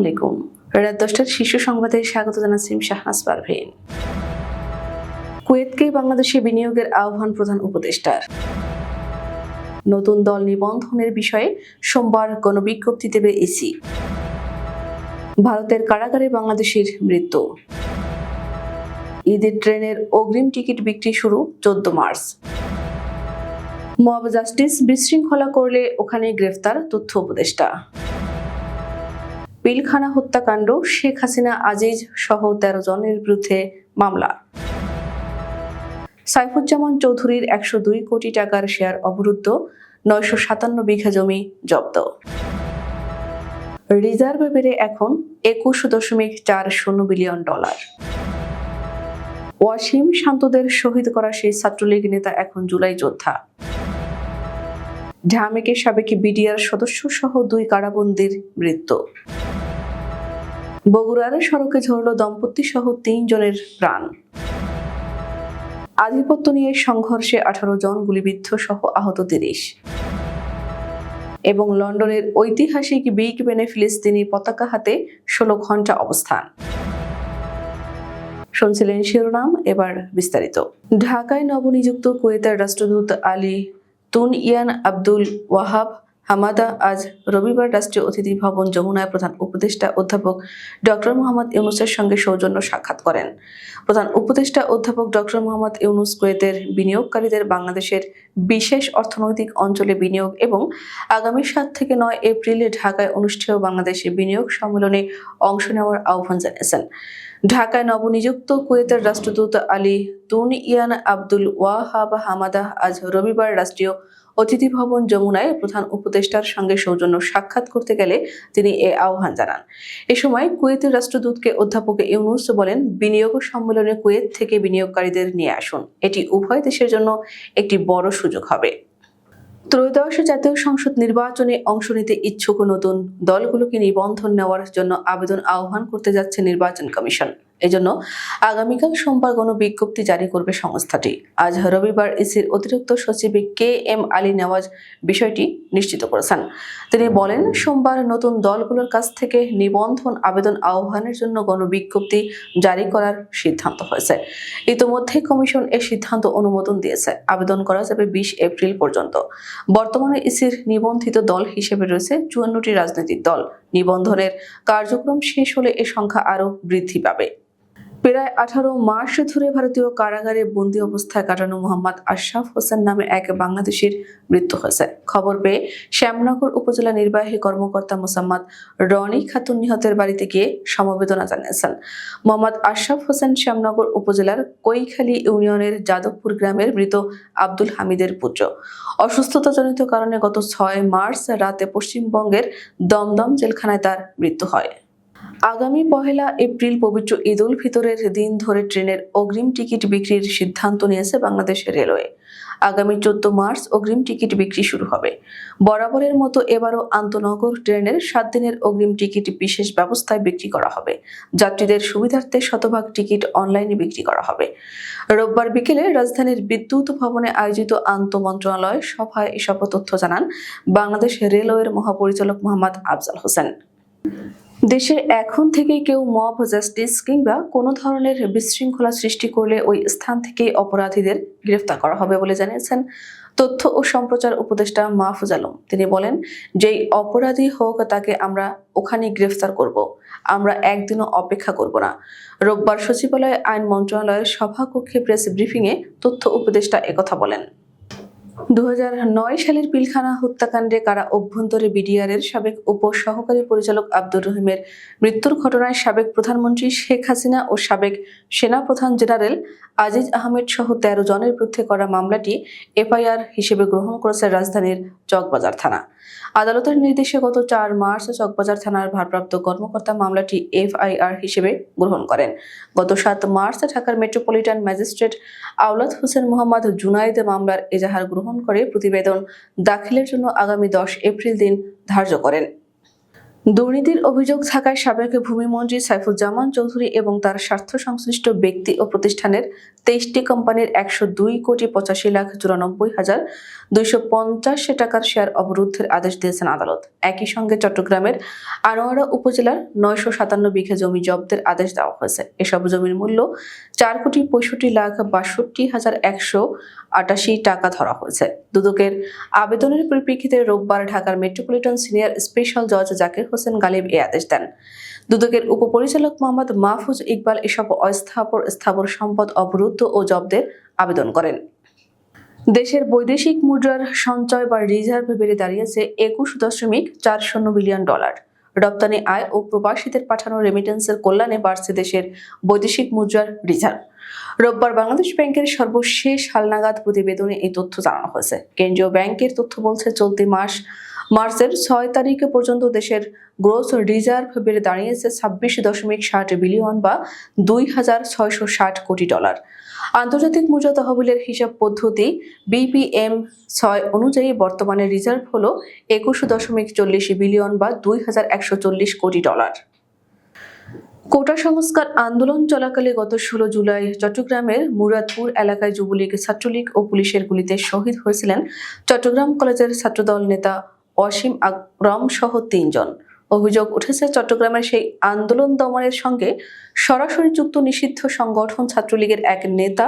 আলাইকুম। রাত দশটার শীর্ষ সংবাদে স্বাগত শাহনাজ পারভীন কুয়েতকে বাংলাদেশে বিনিয়োগের আহ্বান প্রধান উপদেষ্টার। নতুন দল নিবন্ধনের বিষয়ে সোমবার গণবিজ্ঞপ্তি দেবে ইসি ভারতের কারাগারে বাংলাদেশের মৃত্যু। ঈদের ট্রেনের অগ্রিম টিকিট বিক্রি শুরু চোদ্দ মার্চ। মব জাস্টিস বিশৃঙ্খলা করলে ওখানে গ্রেফতার তথ্য উপদেষ্টা। পিলখানা হত্যাকাণ্ড শেখ হাসিনা, আজিজ সহ তেরো জনের বিরুদ্ধে মামলা। সাইফুজ্জামান চৌধুরীর একশো দুই কোটি টাকার শেয়ার অবরুদ্ধ, নয়শো সাতান্ন বিঘা জমি জব্দ। রিজার্ভ বেড়ে এখন একুশ দশমিক চার শূন্য বিলিয়ন ডলার। ওয়াসিম শান্তদের শহীদ করা সেই ছাত্রলীগ নেতা এখন জুলাই যোদ্ধা। ঢামেকে সাবেক বিডিআর সদস্য সহ দুই কারাবন্দির মৃত্যু। বগুড়ার সড়কে ঝরল দম্পতি সহ তিনজনের প্রাণ। আধিপত্য নিয়ে সংঘর্ষে আঠারো জন গুলিবিদ্ধ সহ আহত তিরিশ। এবং লন্ডনের ঐতিহাসিক বিগ বেনে ফিলিস্তিনি পতাকা হাতে ষোলো ঘণ্টা অবস্থান। শুনছিলেন শিরোনাম, এবার বিস্তারিত। ঢাকায় নবনিযুক্ত কুয়েতার রাষ্ট্রদূত আলী তুন ইয়ান আব্দুল ওয়াহাব হামাদা আজ রবিবার রাষ্ট্রীয় অতিথি ভবন যমুনায় প্রধান উপদেষ্টা অধ্যাপক ডক্টর মোহাম্মদ ইউনুসের সঙ্গে সৌজন্য সাক্ষাৎ করেন। প্রধান উপদেষ্টা অধ্যাপক ডক্টর মোহাম্মদ ইউনুস কুয়েতের বিনিয়োগকারীদের বাংলাদেশের বিশেষ অর্থনৈতিক অঞ্চলে বিনিয়োগ এবং আগামী সাত থেকে নয় এপ্রিলে ঢাকায় অনুষ্ঠেয় বাংলাদেশে বিনিয়োগ সম্মেলনে অংশ নেওয়ার আহ্বান জানিয়েছেন। ঢাকায় নবনিযুক্ত কুয়েতের রাষ্ট্রদূত আলী তুন ইয়ান আব্দুল ওয়াহাব হামাদা আজ রবিবার রাষ্ট্রীয় অতিথি ভবন যমুনায় প্রধান উপদেষ্টার সঙ্গে সৌজন্য সাক্ষাৎ করতে গেলে তিনি এ আহ্বান জানান। এ সময় কুয়েতের রাষ্ট্রদূতকে অধ্যাপক ইউনুস বলেন, বিনিয়োগ সম্মেলনে কুয়েত থেকে বিনিয়োগকারীদের নিয়ে আসুন। এটি উভয় দেশের জন্য একটি বড় সুযোগ হবে। ত্রয়োদশ জাতীয় সংসদ নির্বাচনে অংশ নিতে ইচ্ছুক নতুন দলগুলোকে নিবন্ধন নেওয়ার জন্য আবেদন আহ্বান করতে যাচ্ছে নির্বাচন কমিশন। এজন্য আগামীকাল সোমবার গণ বিজ্ঞপ্তি জারি করবে সংস্থাটি। আজ রবিবার ইসির অতিরিক্ত সচিব কে এম আলী নেওয়াজ বিষয়টি নিশ্চিত করেছেন। তিনি বলেন, সোমবার নতুন দলগুলোর কাছ থেকে নিবন্ধন, আবেদন, আহ্বানের জন্য গণ বিজ্ঞপ্তি জারি করার সিদ্ধান্ত হয়েছে। ইতোমধ্যে কমিশন এ সিদ্ধান্ত অনুমোদন দিয়েছে। আবেদন করা যাবে বিশ এপ্রিল পর্যন্ত। বর্তমানে ইসির নিবন্ধিত দল হিসেবে রয়েছে চুয়ান্নটি রাজনৈতিক দল। নিবন্ধনের কার্যক্রম শেষ হলে এ সংখ্যা আরও বৃদ্ধি পাবে। প্রায় আঠারো মাস ধরে ভারতীয় কারাগারে বন্দী অবস্থায় কাটানো মোহাম্মদ আশরাফ হোসেন নামে এক বাংলাদেশির মৃত্যু হয়েছে। খবর পেয়ে শ্যামনগর উপজেলা নির্বাহী কর্মকর্তা মোসাম্মদ রনি খাতুন নিহতের বাড়িতে গিয়ে সমবেদনা জানিয়েছেন। মোহাম্মদ আশরাফ হোসেন শ্যামনগর উপজেলার কৈখালী ইউনিয়নের যাদবপুর গ্রামের মৃত আব্দুল হামিদের পুত্র। অসুস্থতাজনিত কারণে গত ছয় মার্চ রাতে পশ্চিমবঙ্গের দমদম জেলখানায় তার মৃত্যু হয়। আগামী পহেলা এপ্রিল পবিত্র ঈদ উল ফিতরের দিন ধরে ট্রেনের অগ্রিম টিকিট বিক্রির সিদ্ধান্ত নিয়েছে বাংলাদেশ রেলওয়ে। আগামী চোদ্দ মার্চ অগ্রিম টিকিট বিক্রি শুরু হবে। বরাবরের মতো এবারও আন্তনগর ট্রেনের সাত দিনের অগ্রিম টিকিট বিশেষ ব্যবস্থায় বিক্রি করা হবে। যাত্রীদের সুবিধার্থে শতভাগ টিকিট অনলাইনে বিক্রি করা হবে। রোববার বিকেলে রাজধানীর বিদ্যুৎ ভবনে আয়োজিত আন্ত মন্ত্রণালয় সভায় এসব তথ্য জানান বাংলাদেশ রেলওয়ের মহাপরিচালক মোহাম্মদ আফজাল হোসেন। দেশে এখন থেকে কেউ মব জাস্টিস কিংবা কোনো ধরনের বিশৃঙ্খলা সৃষ্টি করলে ওই স্থান থেকে অপরাধীদের গ্রেফতার করা হবে বলে জানিয়েছেন তথ্য ও সম্প্রচার উপদেষ্টা মাহফুজ আলম। তিনি বলেন, যেই অপরাধী হোক তাকে আমরা ওখানে গ্রেফতার করব। আমরা একদিনও অপেক্ষা করব না। রোববার সচিবালয় আইন মন্ত্রণালয়ের সভাকক্ষে প্রেস ব্রিফিংয়ে তথ্য উপদেষ্টা একথা বলেন। দু হাজার নয় সালের পিলখানা হত্যাকাণ্ডে কারা অভ্যন্তরে বিডিআরের সাবেক উপ সহকারী পরিচালক আব্দুর রহিমের মৃত্যুর ঘটনায় সাবেক প্রধানমন্ত্রী শেখ হাসিনা ও সাবেক সেনাপ্রধান জেনারেল আজিজ আহমেদ সহ তেরো জনের বিরুদ্ধে করা মামলাটি এফআইআর হিসেবে গ্রহণ করেছে রাজধানীর চকবাজার থানা। আদালতের নির্দেশে গত চার মার্চ চকবাজার থানার ভারপ্রাপ্ত কর্মকর্তা মামলাটি এফআইআর হিসেবে গ্রহণ করেন। গত সাত মার্চ ঢাকার মেট্রোপলিটন ম্যাজিস্ট্রেট আওলাদ হোসেন মোহাম্মদ জুনাইদ মামলার এজাহার গ্রহণ করে প্রতিবেদন দাখিলের জন্য আগামী দশ এপ্রিল দিন ধার্য করেন। দুর্নীতির অভিযোগ থাকায় সাবেক ভূমিমন্ত্রী সাইফুজ্জামান চৌধুরী এবং তার স্বার্থ সংশ্লিষ্ট ব্যক্তি ও প্রতিষ্ঠানের তেইশটি কোম্পানির একশো দুই কোটি পঁচাশি লাখ চুরানব্বই হাজার দুইশো পঞ্চাশ টাকার শেয়ার অবরুদ্ধের আদেশ দিয়েছেন আদালত। একই সঙ্গে চট্টগ্রামের আনোয়ারা উপজেলার নয়শো সাতান্ন বিঘা জমি জব্দের আদেশ দেওয়া হয়েছে। এসব জমির মূল্য চার কোটি পঁয়ষট্টি লাখ বাষট্টি হাজার একশো আটাশি টাকা ধরা হয়েছে। দুদকের আবেদনের পরিপ্রেক্ষিতে রোববার ঢাকার মেট্রোপলিটন সিনিয়র স্পেশাল জজ জাকির হোসেন গালিব এই আদেশ দেন। দুদকের উপপরিচালক মোহাম্মদ মাহফুজ ইকবাল এসব অস্থাবর স্থাবর সম্পদ অবরুদ্ধ ও জব্দের আবেদন করেন। দেশের বৈদেশিক মুদ্রার সঞ্চয় বা রিজার্ভ বেড়ে দাঁড়িয়েছে একুশ দশমিক চার শূন্য বিলিয়ন ডলার। রপ্তানি আয় ও প্রবাসীদের পাঠানো রেমিটেন্সের কল্যাণে বাড়ছে দেশের বৈদেশিক মুদ্রার রিজার্ভ। রোববার বাংলাদেশ ব্যাংকের সর্বশেষ হালনাগাদ প্রতিবেদনে এই তথ্য জানানো হয়েছে। কেন্দ্রীয় ব্যাংকের তথ্য বলছে, চলতি মাস মার্চের ছয় তারিখ পর্যন্ত দেশের গ্রোস রিজার্ভ বেড়ে দাঁড়িয়েছে ছাব্বিশ দশমিক ষাট বিলিয়ন বা দুই হাজার ছয়শো ষাট কোটি ডলার। আন্তর্জাতিক মুদ্রা তহবিলের হিসাব পদ্ধতি বিপিএম ছয় অনুযায়ী বর্তমানে রিজার্ভ হল একুশ দশমিক চল্লিশ বিলিয়ন বা দুই হাজার একশো চল্লিশ কোটি ডলার। কোটা সংস্কার আন্দোলন চলাকালে গত ষোলো জুলাই চট্টগ্রামের মুরাদপুর এলাকায় যুবলীগ, ছাত্রলীগ ও পুলিশের গুলিতে শহীদ হয়েছিলেন চট্টগ্রাম কলেজের ছাত্রদল নেতা অসীম আকরম সহ তিনজন। অভিযোগ উঠেছে, চট্টগ্রামের সেই আন্দোলন দমনের সঙ্গে সরাসরি যুক্ত নিষিদ্ধ সংগঠন ছাত্রলীগের এক নেতা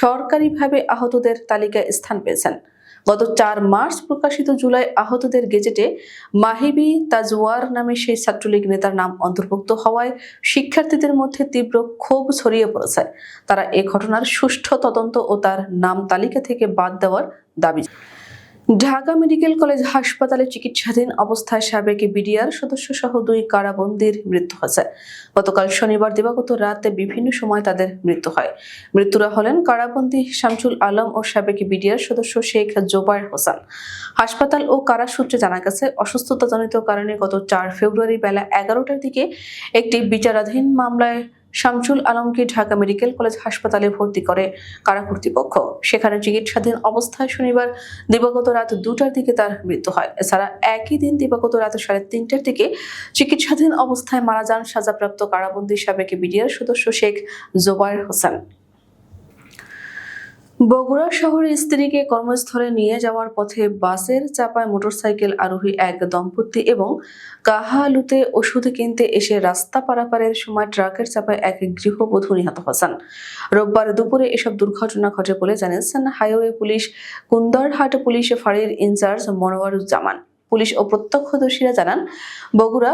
সরকারিভাবে আহতদের তালিকায় স্থান পেয়েছেন। গত চার মার্চ প্রকাশিত জুলাই আহতদের গেজেটে মাহিবি তাজওয়ার নামে সেই ছাত্রলীগ নেতার নাম অন্তর্ভুক্ত হওয়ায় শিক্ষার্থীদের মধ্যে তীব্র ক্ষোভ ছড়িয়ে পড়েছে। তারা এ ঘটনার সুষ্ঠু তদন্ত ও তার নাম তালিকা থেকে বাদ দেওয়ার দাবি ঢাকা মেডিকেল কলেজ হাসপাতালে চিকিৎসাধীন অবস্থায় সাবেক বিডিআর সদস্য সহ দুই কারাবন্দির মৃত্যু হয়েছে। গতকাল শনিবার দিবাগত রাতে বিভিন্ন সময় তাদের মৃত্যু হয়। মৃত্যুরা হলেন কারাবন্দি শামসুল আলম ও সাবেক বিডিআর সদস্য শেখ জোবায়ের হোসেন। হাসপাতাল ও কারা সূত্রে জানা গেছে, অসুস্থতাজনিত কারণে গত চার ফেব্রুয়ারি বেলা এগারোটার দিকে একটি বিচারাধীন মামলায় শামসুল আলমকে ঢাকা মেডিকেল কলেজ হাসপাতালে ভর্তি করে কারা কর্তৃপক্ষ? সেখানে চিকিৎসাধীন অবস্থায় শনিবার দিবাগত রাত দুটার দিকে তার মৃত্যু হয়। এছাড়া একই দিন দিবাগত রাত সাড়ে তিনটার দিকে চিকিৎসাধীন অবস্থায় মারা যান সাজাপ্রাপ্ত কারাবন্দী সাবেক বিডিআর সদস্য শেখ জোবায়ের হোসেন। বগুড়া শহরে স্ত্রীকে কর্মস্থলে নিয়ে যাওয়ার পথে বাসের চাপায় মোটরসাইকেল আরোহী এক দম্পতি এবং কাহালুতে ওষুধ কিনতে এসে রাস্তা পারাপারের সময় ট্রাকের চাপায় এক গৃহবধূ নিহত হয়েছেন। রোববার দুপুরে এসব দুর্ঘটনা ঘটে বলে জানিয়েছেন হাইওয়ে পুলিশ। কুন্দরহাট পুলিশ ফাঁড়ির ইনচার্জ মনোয়ারুজ্জামান। পুলিশ ও প্রত্যক্ষদর্শীরা জানান, বগুড়া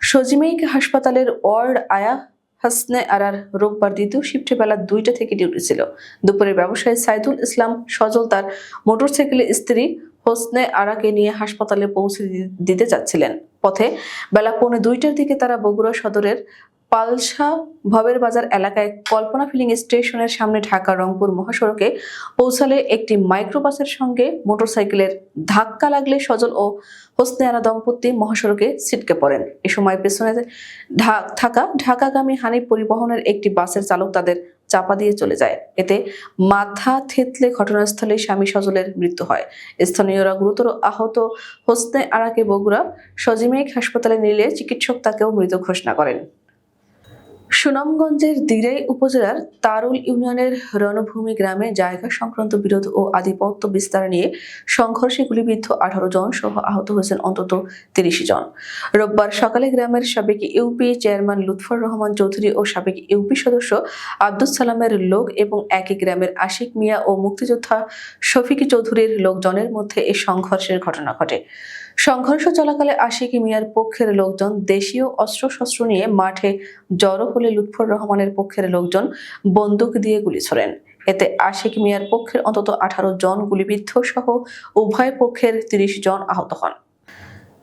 সজিমেইক হাসপাতালের ওয়ার্ড আয়া হাসনে আরার রোববার দ্বিতীয় শিফটে বেলা দুইটা থেকে ডিউটি ছিল। দুপুরে ব্যবসায়ী সাইদুল ইসলাম সজল তার মোটরসাইকেলের স্ত্রী হোসনে আরাকে নিয়ে হাসপাতালে পৌঁছে দিতে যাচ্ছিলেন। পথে বেলা পৌনে দুইটার দিকে তারা বগুড়া সদরের পালসা ভবের বাজার এলাকায় কল্পনা ফিলিং স্টেশনের সামনে ঢাকা রংপুর মহাসড়কে পৌঁছালে একটি মাইক্রোবাসের সঙ্গে মোটরসাইকেলের ধাক্কা লাগলে সজল ও হোসনে আরা দম্পতি মহাসড়কে ছিটকে পড়েন। এ সময় পেছনে থাকা ঢাকাগামী হানিফ পরিবহনের একটি বাসের চালক তাদের চাপা দিয়ে চলে যায়। এতে মাথা থেতলে ঘটনাস্থলে স্বামী সজলের মৃত্যু হয়। স্থানীয়রা গুরুতর আহত হোসনে আরাকে বগুড়া সজিমেক হাসপাতালে নিলে চিকিৎসক তাকেও মৃত ঘোষণা করেন। সুনামগঞ্জের দিরাই উপজেলার তারুল ইউনিয়নের রণভূমি গ্রামে জায়গা সংক্রান্ত বিরোধ ও আধিপত্য বিস্তার নিয়ে সংঘর্ষে গুলিবিদ্ধ আঠারো জন সহ আহত হয়েছেন অন্তত তিরিশ জন। রোববার সকালে গ্রামের সাবেক U P chairman Lutfor Rahman Chowdhury ও সাবেক ইউপি সদস্য আব্দুল সালামের লোক এবং একই গ্রামের আশিক মিয়া ও মুক্তিযোদ্ধা শফিক চৌধুরীর লোকজনের মধ্যে এই সংঘর্ষের ঘটনা ঘটে। সংঘর্ষ চলাকালে আশিক মিয়ার পক্ষের লোকজন দেশীয় অস্ত্রশস্ত্র নিয়ে মাঠে জড়ো হলে লুৎফর রহমানের পক্ষের লোকজন বন্দুক দিয়ে গুলি ছোড়েন। এতে আশিক মিয়ার পক্ষের অন্তত আঠারো জন গুলিবিদ্ধ সহ উভয় পক্ষের তিরিশ জন আহত হন।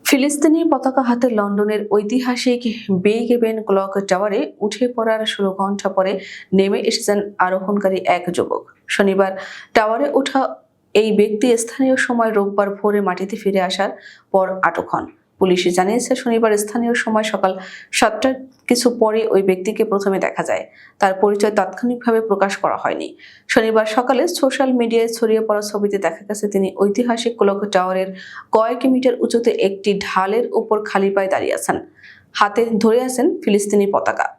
ফিলিস্তিনি পতাকা হাতে লন্ডনের ঐতিহাসিক বেগেবেন ক্লক টাওয়ারে উঠে পড়ার ষোলো ঘণ্টা পরে নেমে এসেছেন আরোহণকারী এক যুবক। শনিবার টাওয়ারে ওঠা এই ব্যক্তি স্থানীয় সময় রোববার ভোরে মাটিতে ফিরে আসার পর আটক হন। পুলিশ জানিয়েছে, শনিবার স্থানীয় সময় সকাল সাতটার কিছু পরে ওই ব্যক্তিকে প্রথমে দেখা যায়। তার পরিচয় তাৎক্ষণিকভাবে প্রকাশ করা হয়নি। শনিবার সকালে সোশ্যাল মিডিয়ায় ছড়িয়ে পড়া ছবিতে দেখা গেছে, তিনি ঐতিহাসিক কোলক টাওয়ারের কয়েক মিটার উঁচুতে একটি ঢালের উপর খালি পায়ে দাঁড়িয়ে আছেন। হাতে ধরে আছেন ফিলিস্তিনি পতাকা।